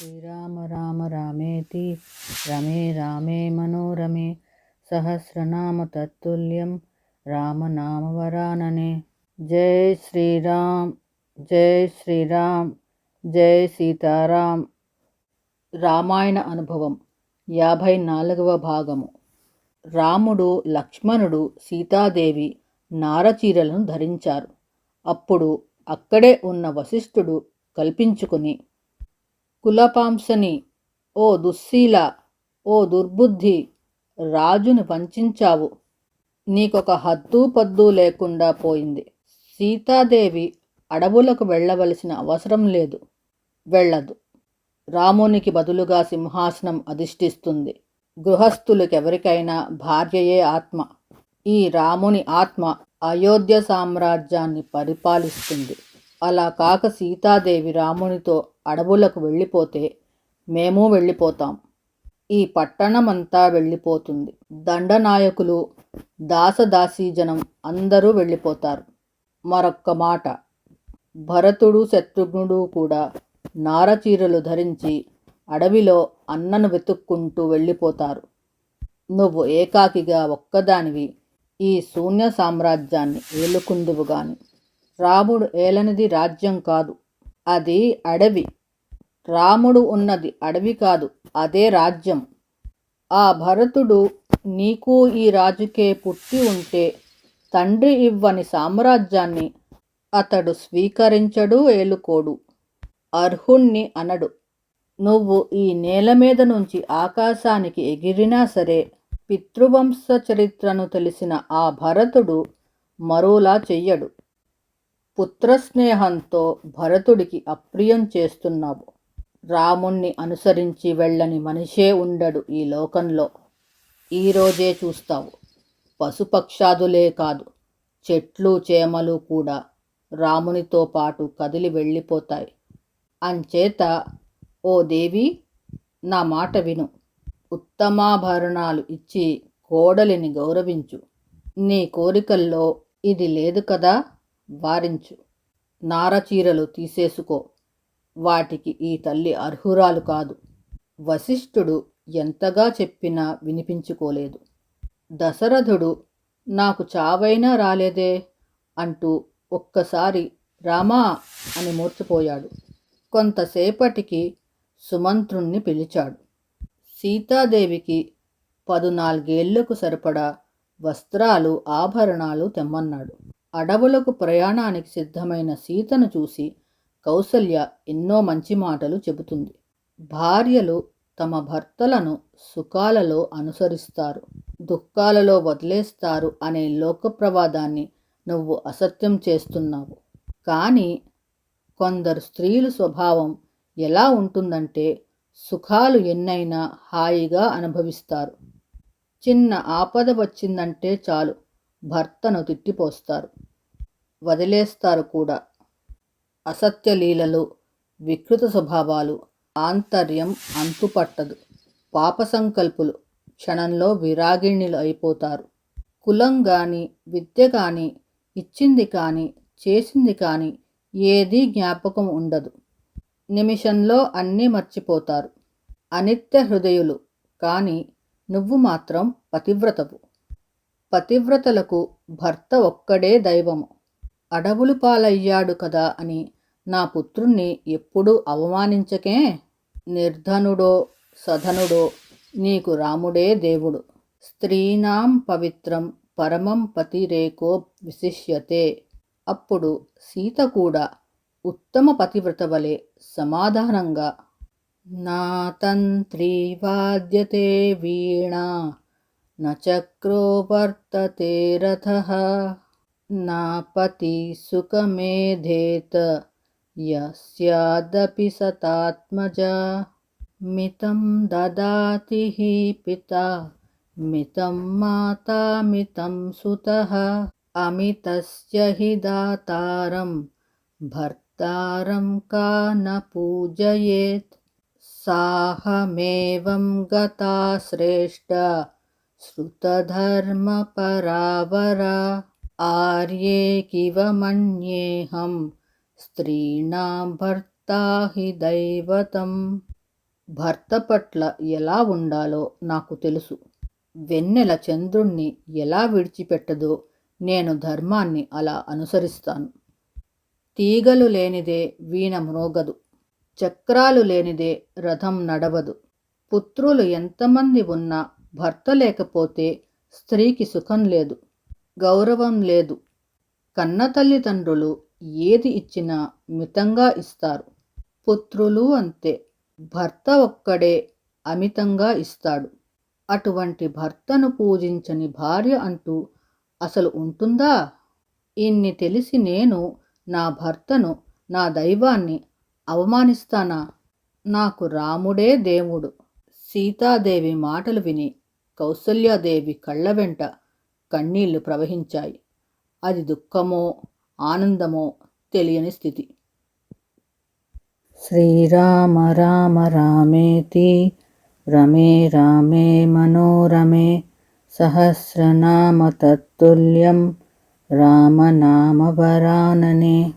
శ్రీరామ రామ రామేతి రమే రామే మనోరమే సహస్రనామ తత్తుల్యం రామనామవరాననే జై శ్రీరామ్ జై శ్రీరామ్ జై సీతారాం రామాయణ అనుభవం యాభై నాలుగవ భాగము. రాముడు లక్ష్మణుడు సీతాదేవి నారచీరలను ధరించారు. అప్పుడు అక్కడే ఉన్న వశిష్ఠుడు కల్పించుకుని కులపాంసని ఓ దుశ్శీల ఓ దుర్బుద్ధి రాజుని వంచావు నీకొక హద్దు పద్దు లేకుండా పోయింది. సీతాదేవి అడవులకు వెళ్ళవలసిన అవసరం లేదు. వెళ్ళదు. రామునికి బదులుగా సింహాసనం అధిష్ఠిస్తుంది. గృహస్థులకెవరికైనా భార్యయే ఆత్మ. ఈ రాముని ఆత్మ అయోధ్య సామ్రాజ్యాన్ని పరిపాలిస్తుంది. అలా కాక సీతాదేవి రామునితో అడవులకు వెళ్ళిపోతే మేము వెళ్ళిపోతాం. ఈ పట్టణమంతా వెళ్ళిపోతుంది. దండనాయకులు దాసదాసీజనం అందరూ వెళ్ళిపోతారు. మరొక్క మాట. భరతుడు శత్రుఘ్నుడు కూడా నారచీరలు ధరించి అడవిలో అన్నను వెతుక్కుంటూ వెళ్ళిపోతారు. నువ్వు ఏకాకిగా ఒక్కదానివి. ఈ శూన్య సామ్రాజ్యాన్ని ఏలుకుందువుగాని రాముడు ఏలనిది రాజ్యం కాదు అది అడవి. రాముడు ఉన్నది అడవి కాదు అదే రాజ్యం. ఆ భరతుడు నీకు ఈ రాజుకే పుట్టి ఉంటే తండ్రి ఇవ్వని సామ్రాజ్యాన్ని అతడు స్వీకరించడు ఏలుకోడు. అర్హుణ్ణి అనడు. నువ్వు ఈ నేల మీద నుంచి ఆకాశానికి ఎగిరినా సరే పితృవంశ చరిత్రను తెలిసిన ఆ భరతుడు మరోలా చెయ్యడు. పుత్రస్నేహంతో భరతుడికి అప్రియం చేస్తున్నావు. రాముణ్ణి అనుసరించి వెళ్ళని మనిషే ఉండడు ఈ లోకంలో. ఈరోజే చూస్తావు. పశుపక్షాదులే కాదు చెట్లు చేమలు కూడా రామునితో పాటు కదిలి వెళ్ళిపోతాయి. అంచేత ఓ దేవి నా మాట విను. ఉత్తమాభరణాలు ఇచ్చి కోడలిని గౌరవించు. నీ కోరికల్లో ఇది లేదు కదా? వారించు. నారచీరలు తీసేసుకో. వాటికి ఈ తల్లి అర్హురాలు కాదు. వశిష్ఠుడు ఎంతగా చెప్పినా వినిపించుకోలేదు. దశరథుడు నాకు చావైనా రాలేదే అంటూ ఒక్కసారి రామా అని మూర్చిపోయాడు. కొంతసేపటికి సుమంత్రుణ్ణి పిలిచాడు. సీతాదేవికి పదునాలుగేళ్ళకు సరిపడా వస్త్రాలు ఆభరణాలు తెమ్మన్నాడు. అడవులకు ప్రయాణానికి సిద్ధమైన సీతను చూసి కౌసల్య ఎన్నో మంచి మాటలు చెబుతుంది. భార్యలు తమ భర్తలను సుఖాలలో అనుసరిస్తారు. దుఃఖాలలో వదిలేస్తారు అనే లోకప్రవాదాన్ని నువ్వు అసత్యం చేస్తున్నావు. కానీ కొందరు స్త్రీలు స్వభావం ఎలా ఉంటుందంటే సుఖాలు ఎన్నైనా హాయిగా అనుభవిస్తారు. చిన్న ఆపద వచ్చిందంటే చాలు. భర్తను తిట్టిపోస్తారు. వదిలేస్తారు కూడా. అసత్యలీలలు వికృత స్వభావాలు ఆంతర్యం అంతుపట్టదు. పాప సంకల్పులు క్షణంలో విరాగిణిలు అయిపోతారు. కులం కానీ విద్య కానీ ఇచ్చింది కానీ చేసింది కానీ ఏదీ జ్ఞాపకం ఉండదు. నిమిషంలో అన్నీ మర్చిపోతారు. అనిత్య హృదయులు కానీ నువ్వు మాత్రం పతివ్రతవు. పతివ్రతలకు భర్త ఒక్కడే దైవము. అడవులు పాలయ్యాడు కదా అని నా పుత్రుణ్ణి ఎప్పుడూ అవమానించకే? నిర్ధనుడో సధనుడో నీకు రాముడే దేవుడు. స్త్రీనాం పవిత్రం పరమం పతిరేకో విశిష్యతే. అప్పుడు సీత కూడా ఉత్తమ పతివ్రత వలె సమాధానంగా నా తంత్రీ వాద్యతే వీణా न चक्रो वर्तते रथः। नापति सुखमेधेत, यस्यादपि सतात्मजा। मितं ददाति हि पिता, मितं माता, मितं सुतः। अमितस्य हि दातारं, भर्तारं का न पूजयेत्। साहमेवं गता श्रेष्ठ। श्रुतधर्मपरावरा आर्ये किव मन्येऽहं स्त्रीणां भर्ता हि दैवतम् భర్త పట్ల ఎలా ఉండాలో నాకు తెలుసు వెన్నెల చంద్రుణ్ణి ఎలా విడిచిపెట్టదో నేను ధర్మాన్ని అలా అనుసరిస్తాను తీగలు లేనిదే వీణ మ్రోగదు చక్రాలు లేనిదే రథం నడవదు పుత్రులు ఎంతమంది ఉన్నా భర్త లేకపోతే స్త్రీకి సుఖం లేదు గౌరవం లేదు. కన్న తల్లిదండ్రులు ఏది ఇచ్చినా మితంగా ఇస్తారు. పుత్రులు అంతే. భర్త ఒక్కడే అమితంగా ఇస్తాడు. అటువంటి భర్తను పూజించని భార్య అంటూ అసలు ఉంటుందా? ఇన్ని తెలిసి నేను నా భర్తను నా దైవాన్ని అవమానిస్తానా? నాకు రాముడే దేవుడు. సీతాదేవి మాటలు విని కౌసల్యాదేవి కళ్ళ వెంట కన్నీళ్ళు ప్రవహించాయి. అది దుఃఖమో ఆనందమో తెలియని స్థితి. శ్రీరామ రామ రామేతి రమే రామే మనోరమే సహస్రనామ తత్తుల్యం రామనామ వరాననే.